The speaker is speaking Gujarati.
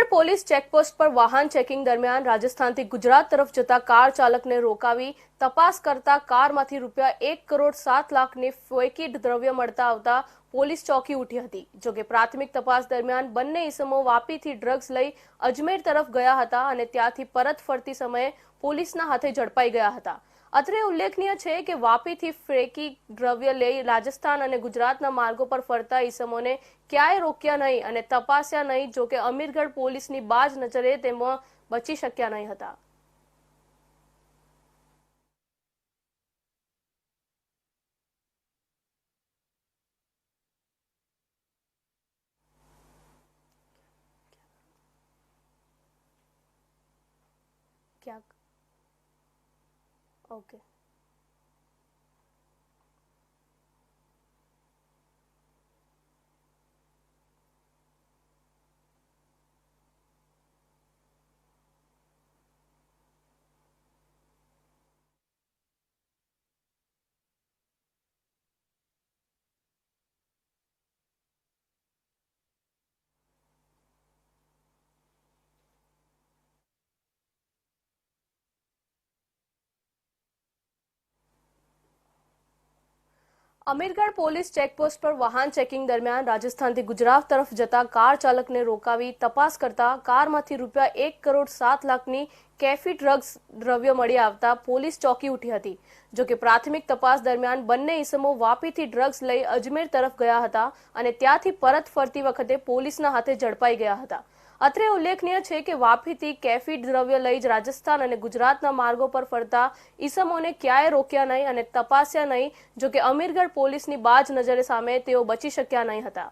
અમીરગઢ પોલીસ ચેકપોસ્ટ પર વાહન ચેકિંગ દરમિયાન રાજસ્થાનથી ગુજરાત તરફ જતા કાર ચાલકને રોકાવી તપાસ કરતા કારમાંથી રૂપિયા એક કરોડ સાત લાખની ફેકી દ્રવ્ય મળતા આવતા પોલીસ ચોકી ઉઠી હતી જોકે પ્રાથમિક તપાસ દરમિયાન બંને ઈસમો વાપીથી ડ્રગ્સ લઈ અજમેર તરફ ગયા હતા અને ત્યાંથી પરત ફરતી સમયે પોલીસના હાથે ઝડપાઈ ગયા હતા. અત્રે ઉલ્લેખનીય છે કે વાપીથી ફ્રેકી દ્રવ્ય લઈ રાજસ્થાન અને ગુજરાતના માર્ગો પર ફરતા ઈસમોને ક્યાંય રોક્યા નહીં અને તપાસ્યા નહીં, જોકે અમીરગઢ પોલીસની બાજ નજરે તેમાં બચી શક્યા નહીં હતા. ક્યાંક? okay. અમીરગઢ પોલીસ ચેકપોસ્ટ પર વાહન ચેકિંગ દરમિયાન રાજસ્થાનથી ગુજરાત તરફ જતા કાર ચાલકને રોકાવી તપાસ કરતા કારમાંથી રૂપિયા એક કરોડ સાત લાખની કેફી ડ્રગ્સ દ્રવ્ય મળી આવતા પોલીસ ચોકી ઉઠી હતી. જોકે પ્રાથમિક તપાસ દરમિયાન બંને ઈસમો વાપીથી ડ્રગ્સ લઈ અજમેર તરફ ગયા હતા અને ત્યાંથી પરત ફરતી વખતે પોલીસના હાથે ઝડપાઈ ગયા હતા. અત્રે ઉલ્લેખનીય છે કે વાપીથી કેફી દ્રવ્ય લઈ જ રાજસ્થાન અને ગુજરાતના માર્ગો પર ફરતા ઈસમોને ક્યાંય રોક્યા નહીં અને તપાસ્યા નહીં, જોકે અમીરગઢ પોલીસની બાજ નજરે સામે તેઓ બચી શક્યા નહીં હતા.